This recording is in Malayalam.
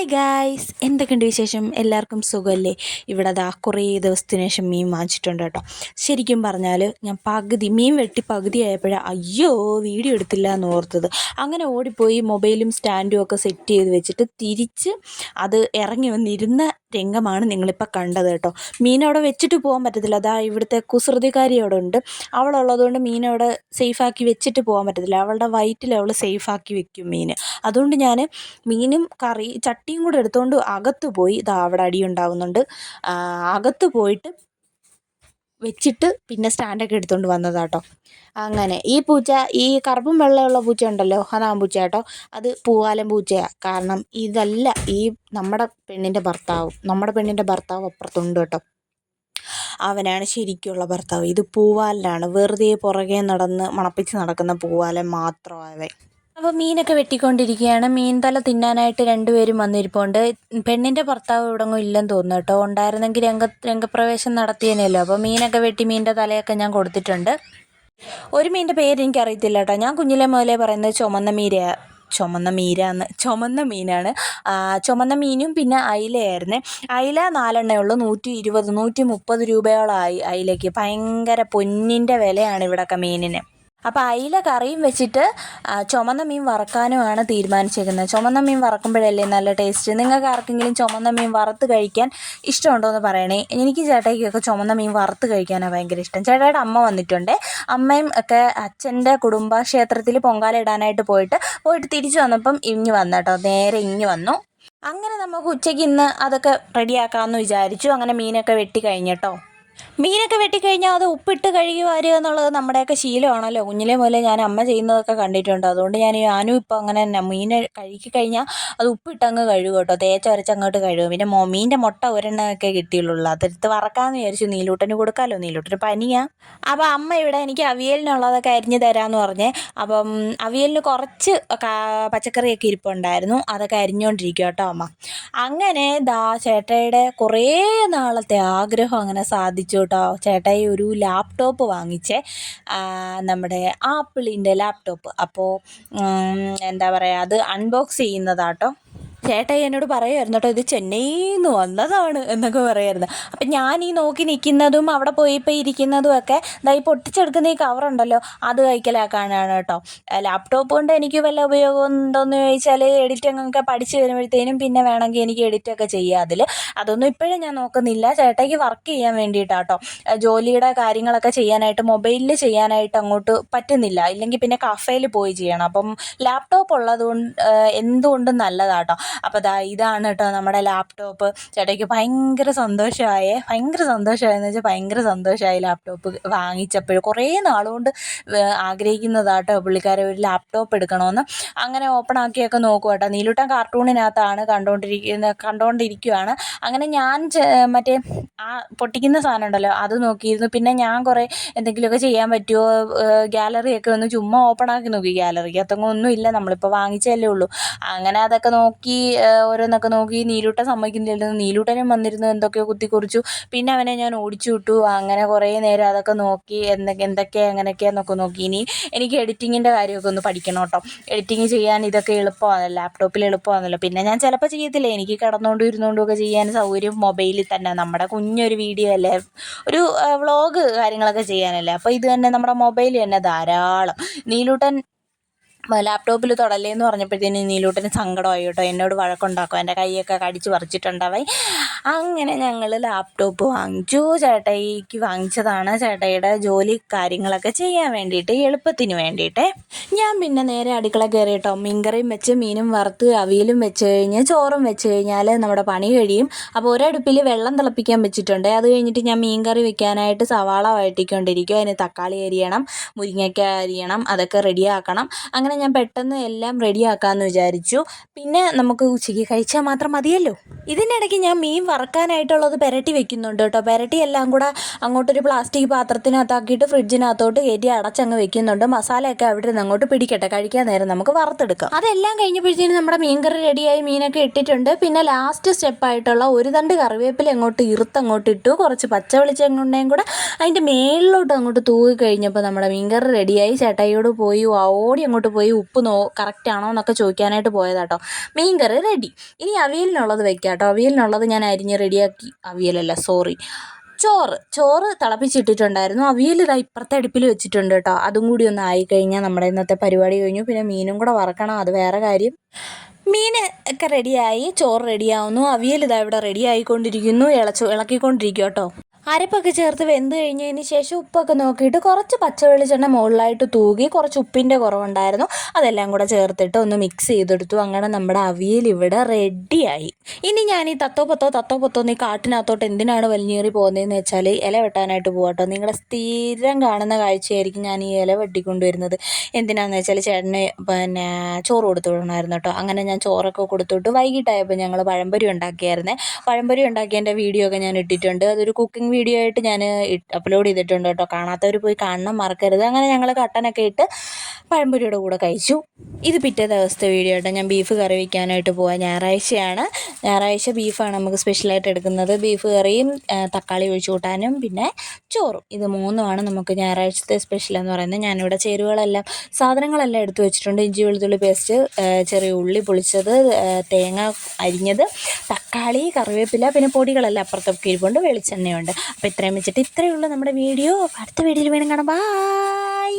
ഹായ് ഗായ്സ് എന്തൊക്കെയുണ്ട് വിശേഷം? എല്ലാവർക്കും സുഖമല്ലേ ഇവിടെ അതാ കുറേ ദിവസത്തിന് ശേഷം മീൻ വാങ്ങിച്ചിട്ടുണ്ട് കേട്ടോ. ശരിക്കും പറഞ്ഞാൽ ഞാൻ പകുതി മീൻ വെട്ടി പകുതി ആയപ്പോഴാണ് അയ്യോ വീഡിയോ എടുത്തില്ല എന്ന് ഓർത്തത്. അങ്ങനെ ഓടിപ്പോയി മൊബൈലും സ്റ്റാൻഡും ഒക്കെ സെറ്റ് ചെയ്ത് വെച്ചിട്ട് തിരിച്ച് അത് ഇറങ്ങി വന്നിരുന്ന രംഗമാണ് നിങ്ങളിപ്പോൾ കണ്ടത് കേട്ടോ. മീൻ അവിടെ വെച്ചിട്ട് പോകാൻ പറ്റത്തില്ല. അതാ ഇവിടുത്തെ കുസൃതിക്കാരി അവിടെ ഉണ്ട്. അവളുള്ളതുകൊണ്ട് മീൻ അവിടെ സേഫാക്കി വെച്ചിട്ട് പോകാൻ പറ്റത്തില്ല. അവളുടെ വയറ്റിൽ അവൾ സേഫാക്കി വെക്കും മീൻ അതുകൊണ്ട് ഞാൻ മീനും കറി ചട്ടിയും കൂടെ എടുത്തുകൊണ്ട് അകത്ത് പോയി. ഇതാ അവിടെ അടി ഉണ്ടാകുന്നുണ്ട് ആ, അകത്ത് പോയിട്ട് വെച്ചിട്ട് പിന്നെ സ്റ്റാൻഡൊക്കെ എടുത്തുകൊണ്ട് വന്നതാട്ടോ. അങ്ങനെ ഈ പൂച്ച ഈ കറുപ്പും വെള്ളമുള്ള പൂച്ച ഉണ്ടല്ലോ അതാ പൂച്ച കേട്ടോ. അത് പൂവാലം പൂച്ചയാണ് കാരണം ഇതല്ല ഈ നമ്മുടെ പെണ്ണിന്റെ ഭർത്താവ് നമ്മുടെ പെണ്ണിന്റെ ഭർത്താവ് അപ്പുറത്തുണ്ട് കേട്ടോ. അവനാണ് ശരിക്കുള്ള ഭർത്താവ്. ഇത് പൂവാലനാണ്. വെറുതെ പുറകെ നടന്ന് മണപ്പിച്ച് നടക്കുന്ന പൂവാലൻ മാത്രമാവൻ അപ്പോൾ മീനൊക്കെ വെട്ടിക്കൊണ്ടിരിക്കുകയാണ്. മീൻ തല തിന്നാനായിട്ട് രണ്ടുപേരും വന്നിരിപ്പുണ്ട്. പെണ്ണിന്റെ ഭർത്താവ് ഇവിടെങ്ങും ഇല്ലെന്ന് തോന്നുന്നു കേട്ടോ. ഉണ്ടായിരുന്നെങ്കിൽ രംഗ രംഗപ്രവേശം നടത്തിയേനല്ലോ അപ്പോൾ മീനൊക്കെ വെട്ടി മീനിന്റെ തലയൊക്കെ ഞാൻ കൊടുത്തിട്ടുണ്ട്. ഒരു മീന്റെ പേര് എനിക്കറിയത്തില്ല കേട്ടോ. ഞാൻ കുഞ്ഞിലെ മുതലേ പറയുന്നത് ചുമന്ന മീരയാണ് ചുമന്ന മീരാന്ന് ചുമന്ന മീനാണ്. ചുമന്ന മീനും പിന്നെ അയിലയായിരുന്നു. അയില നാലെണ്ണേ ഉള്ളൂ. നൂറ്റി ഇരുപത് നൂറ്റി മുപ്പത് രൂപയോളമായി അയിലയ്ക്ക്. ഭയങ്കര പൊന്നിന്റെ വിലയാണ് ഇവിടെയൊക്കെ മീനിന്. അപ്പോൾ അയില കറിയും വെച്ചിട്ട് ചുമന്ന മീൻ വറക്കാനുമാണ് തീരുമാനിച്ചേക്കുന്നത്. ചുമന്ന മീൻ വറക്കുമ്പോഴല്ലേ നല്ല ടേസ്റ്റ് നിങ്ങൾക്ക് ആർക്കെങ്കിലും ചുമന്ന മീൻ വറുത്ത് കഴിക്കാൻ ഇഷ്ടമുണ്ടോ എന്ന് പറയണേ. എനിക്ക് ചേട്ടായിക്കൊക്കെ ചുമന്ന മീൻ വറുത്ത് കഴിക്കാനാണ് ഭയങ്കര ഇഷ്ടം. ചേട്ടായിയുടെ അമ്മ വന്നിട്ടുണ്ട്. അമ്മയും ഒക്കെ അച്ഛന്റെ കുടുംബക്ഷേത്രത്തിൽ പൊങ്കാല ഇടാനായിട്ട് പോയിട്ട് പോയിട്ട് തിരിച്ചു വന്നപ്പം ഇഞ്ഞ് വന്നു കേട്ടോ. നേരെ ഇഞ്ഞ് വന്നു. അങ്ങനെ നമുക്ക് ഉച്ചയ്ക്ക് ഇന്ന് അതൊക്കെ റെഡിയാക്കാമെന്ന് വിചാരിച്ചു. അങ്ങനെ മീനൊക്കെ വെട്ടി കഴിഞ്ഞട്ടോ മീനൊക്കെ വെട്ടിക്കഴിഞ്ഞാൽ അത് ഉപ്പിട്ട് കഴുകി വരിക എന്നുള്ളത് നമ്മുടെയൊക്കെ ശീലമാണല്ലോ. കുഞ്ഞിലെ മുതലേ ഞാൻ അമ്മ ചെയ്യുന്നതൊക്കെ കണ്ടിട്ടുണ്ട്. അതുകൊണ്ട് ഞാൻ ഞാനും ഇപ്പോൾ അങ്ങനെ തന്നെ മീൻ കഴുകി കഴിഞ്ഞാൽ അത് ഉപ്പിട്ട് അങ്ങ് കഴുകും കേട്ടോ. തേച്ചരച്ച് അങ്ങോട്ട് കഴുകും. പിന്നെ മീന്റെ മുട്ട ഒരെണ്ണമൊക്കെ കിട്ടിയുള്ളൂ. അതെടുത്ത് വറക്കാമെന്ന് വിചാരിച്ചു. നീലൂട്ടന് കൊടുക്കാമല്ലോ നീലൂട്ടന് പനിയാ. അപ്പോൾ അമ്മ ഇവിടെ എനിക്ക് അവിയലിനുള്ളതൊക്കെ അരിഞ്ഞ് തരാമെന്ന് പറഞ്ഞേ അപ്പം അവിയലിന് കുറച്ച് പച്ചക്കറിയൊക്കെ ഇരിപ്പുണ്ടായിരുന്നു. അതൊക്കെ അരിഞ്ഞുകൊണ്ടിരിക്കും കേട്ടോ അമ്മ. അങ്ങനെ ദാ ചേട്ടയുടെ കുറേ നാളത്തെ ആഗ്രഹം അങ്ങനെ സാധിച്ചു. കേട്ടോ ചേട്ടായി ഒരു ലാപ്ടോപ്പ് വാങ്ങിച്ചേ. നമ്മുടെ ആപ്പിളിന്റെ ലാപ്ടോപ്പ് അപ്പോൾ എന്താ പറയുക അത് അൺബോക്സ് ചെയ്യുന്നതാട്ടോ. ചേട്ടായി എന്നോട് പറയുമായിരുന്നു കേട്ടോ ഇത് ചെന്നൈയിൽ നിന്ന് വന്നതാണ് എന്നൊക്കെ പറയുമായിരുന്നു അപ്പം ഞാൻ ഈ നോക്കി നിൽക്കുന്നതും അവിടെ പോയി ഇപ്പോൾ ഇരിക്കുന്നതും ഒക്കെ ദാ പൊട്ടിച്ചെടുക്കുന്ന ഈ കവറുണ്ടല്ലോ അത് കഴിക്കലാക്കാനാണ് കേട്ടോ ലാപ്ടോപ്പ് കൊണ്ട് എനിക്ക് വല്ല ഉപയോഗം ഉണ്ടോയെന്ന് ചോദിച്ചാൽ എഡിറ്റിംഗ് ഒക്കെ പഠിച്ച് വരുമ്പോഴത്തേനും പിന്നെ വേണമെങ്കിൽ എനിക്ക് എഡിറ്റ് ഒക്കെ ചെയ്യാം അതിൽ അതൊന്നും ഇപ്പോഴും ഞാൻ നോക്കുന്നില്ല. ചേട്ടയ്ക്ക് വർക്ക് ചെയ്യാൻ വേണ്ടിയിട്ടാട്ടോ ജോലിയുടെ കാര്യങ്ങളൊക്കെ ചെയ്യാനായിട്ട് മൊബൈലിൽ ചെയ്യാനായിട്ട് അങ്ങോട്ട് പറ്റുന്നില്ല. ഇല്ലെങ്കിൽ പിന്നെ കഫേയിൽ പോയി ചെയ്യണം. അപ്പം ലാപ്ടോപ്പ് ഉള്ളത് കൊണ്ട് എന്തുകൊണ്ടും നല്ലതാട്ടോ അപ്പോൾ ദാ ഇതാണ് കേട്ടോ നമ്മുടെ ലാപ്ടോപ്പ് ചേട്ടയ്ക്ക് ഭയങ്കര സന്തോഷമായേ. ഭയങ്കര സന്തോഷമായെന്ന് വെച്ചാൽ ഭയങ്കര സന്തോഷമായി ലാപ്ടോപ്പ് വാങ്ങിച്ചപ്പോൾ കുറേ നാളുകൊണ്ട് ആഗ്രഹിക്കുന്നതാട്ടോ പുള്ളിക്കാരെ ഒരു ലാപ്ടോപ്പ് എടുക്കണമെന്ന് അങ്ങനെ ഓപ്പൺ ആക്കിയൊക്കെ നോക്കും കേട്ടോ. നീലൂട്ടൻ കാർട്ടൂണിനകത്താണ് കണ്ടുകൊണ്ടിരിക്കുന്ന കണ്ടുകൊണ്ടിരിക്കുകയാണ് അങ്ങനെ ഞാൻ മറ്റേ ആ പൊട്ടിക്കുന്ന സാധനം ഉണ്ടല്ലോ അത് നോക്കിയിരുന്നു. പിന്നെ ഞാൻ കുറേ എന്തെങ്കിലുമൊക്കെ ചെയ്യാൻ പറ്റുമോ ഗ്യാലറിയൊക്കെ ഒന്ന് ചുമ്മാ ഓപ്പൺ ആക്കി നോക്കി. ഗ്യാലറിക്കകത്തൊന്നും ഒന്നും ഇല്ല. നമ്മളിപ്പോൾ വാങ്ങിച്ചല്ലേ ഉള്ളൂ. അങ്ങനെ അതൊക്കെ നോക്കി ഓരോന്നൊക്കെ നോക്കി നീലൂട്ടൻ സമ്മതിക്കുന്നില്ലായിരുന്നു. നീലൂട്ടനും വന്നിരുന്നു എന്തൊക്കെയോ കുത്തിക്കുറിച്ചു. പിന്നെ അവനെ ഞാൻ ഓടിച്ചു വിട്ടു അങ്ങനെ കുറേ നേരം അതൊക്കെ നോക്കി എന്തൊക്കെ എന്തൊക്കെ അങ്ങനെയൊക്കെയാന്നൊക്കെ നോക്കി. ഇനി എനിക്ക് എഡിറ്റിങ്ങിന്റെ കാര്യമൊക്കെ ഒന്ന് പഠിക്കണം കേട്ടോ. എഡിറ്റിങ് ചെയ്യാൻ ഇതൊക്കെ എളുപ്പമാണല്ലോ ലാപ്ടോപ്പിൽ എളുപ്പമാണല്ലോ പിന്നെ ഞാൻ ചിലപ്പോൾ ചെയ്യത്തില്ല. എനിക്ക് കിടന്നുകൊണ്ടും ഇരുന്നുകൊണ്ടും ഒക്കെ ചെയ്യാൻ സൗകര്യം മൊബൈലിൽ തന്നെ. നമ്മുടെ കുഞ്ഞൊരു വീഡിയോ അല്ലേ? ഒരു വ്ളോഗ് കാര്യങ്ങളൊക്കെ ചെയ്യാനല്ലേ? അപ്പോൾ ഇത് തന്നെ നമ്മുടെ മൊബൈൽ തന്നെ ധാരാളം. നീലൂട്ടൻ ലാപ്ടോപ്പിൽ തൊടല്ലേന്ന് പറഞ്ഞപ്പോഴത്തേന് നീലൂട്ടന് സങ്കടമായി കേട്ടോ. എന്നോട് വഴക്കുണ്ടാക്കും. എന്റെ കൈയൊക്കെ കടിച്ച് പറിച്ചിട്ടുണ്ടാവായി അങ്ങനെ ഞങ്ങൾ ലാപ്ടോപ്പ് വാങ്ങിച്ചു. ചേട്ടയ്ക്ക് വാങ്ങിച്ചതാണ് ചേട്ടയുടെ ജോലി കാര്യങ്ങളൊക്കെ ചെയ്യാൻ വേണ്ടിയിട്ട് എളുപ്പത്തിന് വേണ്ടിയിട്ട്. ഞാൻ പിന്നെ നേരെ അടുക്കള കയറിയിട്ടോ മീൻകറിയും വെച്ച് മീനും വറുത്ത് അവിയലും വെച്ച് കഴിഞ്ഞ് ചോറും വെച്ച് കഴിഞ്ഞാൽ നമ്മുടെ പണി കഴിയും. അപ്പോൾ ഒരടുപ്പിൽ വെള്ളം തിളപ്പിക്കാൻ വെച്ചിട്ടുണ്ട്. അത് കഴിഞ്ഞിട്ട് ഞാൻ മീൻകറി വെക്കാനായിട്ട് സവാള വഴറ്റിക്കൊണ്ടിരിക്കും. അതിന് തക്കാളി അരിയണം മുരിങ്ങയ്ക്ക അരിയണം അതൊക്കെ റെഡിയാക്കണം. അങ്ങനെ ഞാൻ പെട്ടെന്ന് എല്ലാം റെഡിയാക്കാമെന്ന് വിചാരിച്ചു. പിന്നെ നമുക്ക് ഉച്ചയ്ക്ക് കഴിച്ചാൽ മാത്രം മതിയല്ലോ. ഇതിനിടയ്ക്ക് ഞാൻ മീൻ വറക്കാനായിട്ടുള്ളത് പുരട്ടി വെക്കുന്നുണ്ട് കേട്ടോ. പുരട്ടി എല്ലാം കൂടെ അങ്ങോട്ടൊരു പ്ലാസ്റ്റിക് പാത്രത്തിനകത്താക്കിയിട്ട് ഫ്രിഡ്ജിനകത്തോട്ട് കയറ്റി അടച്ചങ്ങ് വെക്കുന്നുണ്ട്. മസാലയൊക്കെ അവിടെ നിന്ന് അങ്ങോട്ട് പിടിക്കട്ടെ. കഴിക്കാൻ നേരം നമുക്ക് വറുത്തെടുക്കാം. അതെല്ലാം കഴിഞ്ഞപ്പോഴത്തേനും നമ്മുടെ മീൻകറി റെഡിയായി മീനൊക്കെ ഇട്ടിട്ടുണ്ട്. പിന്നെ ലാസ്റ്റ് സ്റ്റെപ്പായിട്ടുള്ള ഒരു തണ്ട് കറിവേപ്പില അങ്ങോട്ട് ഇറുത്തങ്ങോട്ട് ഇട്ടു. കുറച്ച് പച്ച വെളിച്ചെണ്ണയും കൂടെ അതിന്റെ മേളിലോട്ട് അങ്ങോട്ട് തൂകി കഴിഞ്ഞപ്പോൾ നമ്മുടെ മീൻകറി റെഡിയായി. ചേട്ടായിയോട് പോയി ഓടി അങ്ങോട്ട് പോയി. ഉപ്പ് നോ കറക്റ്റ് ആണോ എന്നൊക്കെ ചോദിക്കാനായിട്ട് പോയതാട്ടോ മീൻകറി റെഡി. ഇനി അവിയലിനുള്ളത് വെക്കാം കേട്ടോ. അവിയലിനുള്ളത് ഞാൻ അരിഞ്ഞ് റെഡിയാക്കി അവിയലല്ല സോറി ചോറ് ചോറ് തിളപ്പിച്ചിട്ടിട്ടുണ്ടായിരുന്നു. അവിയൽ ഇതാ ഇപ്പുറത്തെ അടുപ്പിൽ വെച്ചിട്ടുണ്ട് കേട്ടോ അതും കൂടി ഒന്ന് ആയിക്കഴിഞ്ഞാൽ നമ്മുടെ ഇന്നത്തെ പരിപാടി കഴിഞ്ഞു. പിന്നെ മീനും കൂടെ വറക്കണം അത് വേറെ കാര്യം. മീൻ ഒക്കെ റെഡിയായി ചോറ് റെഡിയാവുന്നു അവിയൽ ഇതാ ഇവിടെ റെഡി ആയിക്കൊണ്ടിരിക്കുന്നു. ഇളച്ചു ഇളക്കിക്കൊണ്ടിരിക്കും കേട്ടോ അരപ്പൊക്കെ ചേർത്ത് വെന്ത് കഴിഞ്ഞതിന് ശേഷം ഉപ്പൊക്കെ നോക്കിയിട്ട് കുറച്ച് പച്ച വെളിച്ചെണ്ണ മുകളിലായിട്ട് തൂകി കുറച്ച് ഉപ്പിന്റെ കുറവുണ്ടായിരുന്നു. അതെല്ലാം കൂടെ ചേർത്തിട്ട് ഒന്ന് മിക്സ് ചെയ്തെടുത്തു. അങ്ങനെ നമ്മുടെ അവിയൽ ഇവിടെ റെഡിയായി ഇനി ഞാൻ ഈ തത്തോ പത്തോ തത്തോ പത്തോ നീ കാട്ടിനകത്തോട്ട് എന്തിനാണ് വലിഞ്ഞേറി പോകുന്നതെന്ന് വെച്ചാൽ ഇല വെട്ടാനായിട്ട് പോകട്ടോ നിങ്ങളുടെ സ്ഥിരം കാണുന്ന കാഴ്ചയായിരിക്കും ഞാൻ ഈ ഇല വെട്ടിക്കൊണ്ടുവരുന്നത്. എന്തിനാന്ന് വെച്ചാൽ ചേട്ടന് പിന്നെ ചോറ് കൊടുത്തു വിടണമായിരുന്നു കേട്ടോ അങ്ങനെ ഞാൻ ചോറൊക്കെ കൊടുത്തിട്ട് വൈകിട്ടായപ്പോൾ ഞങ്ങൾ പഴംപൊരി ഉണ്ടാക്കിയായിരുന്നേ. പഴംപൊരി ഉണ്ടാക്കിയതിന്റെ വീഡിയോ ഒക്കെ ഞാൻ ഇട്ടിട്ടുണ്ട്. അതൊരു കുക്കിംഗ് വീഡിയോ ആയിട്ട് ഞാൻ അപ്ലോഡ് ചെയ്തിട്ടുണ്ട് കേട്ടോ. കാണാത്തവർ പോയി കാണണം മറക്കരുത്. അങ്ങനെ ഞങ്ങൾ കട്ടനൊക്കെ ഇട്ട് പഴംപൊരിയുടെ കൂടെ കഴിച്ചു. ഇത് പിറ്റേ ദിവസത്തെ വീഡിയോ ആയിട്ട് ഞാൻ ബീഫ് കറി വയ്ക്കാനായിട്ട് പോവാം. ഞായറാഴ്ചയാണ്. ഞായറാഴ്ച ബീഫാണ് നമുക്ക് സ്പെഷ്യലായിട്ട് എടുക്കുന്നത്. ബീഫ് കറിയും തക്കാളി ഒഴിച്ചു കൂട്ടാനും പിന്നെ ചോറും. ഇത് മൂന്നുമാണ് നമുക്ക് ഞായറാഴ്ചത്തെ സ്പെഷ്യൽ എന്ന് പറയുന്നത്. ഞാനിവിടെ ചേരുവകളെല്ലാം സാധനങ്ങളെല്ലാം എടുത്തു വെച്ചിട്ടുണ്ട്. ഇഞ്ചി വെളുത്തുള്ളി പേസ്റ്റ് ചെറിയ ഉള്ളി പൊളിച്ചത് തേങ്ങ അരിഞ്ഞത് തക്കാളി കറിവേപ്പില പിന്നെ പൊടികളെല്ലാം അപ്പുറത്തൊക്കെ ഇരിപ്പുണ്ട്. വെളിച്ചെണ്ണയുണ്ട്. അപ്പോൾ ഇത്രയും വെച്ചിട്ട് ഇത്രയേ ഉള്ളൂ നമ്മുടെ വീഡിയോ. അടുത്ത വീഡിയോയിൽ വീണ്ടും കാണാം. ബൈ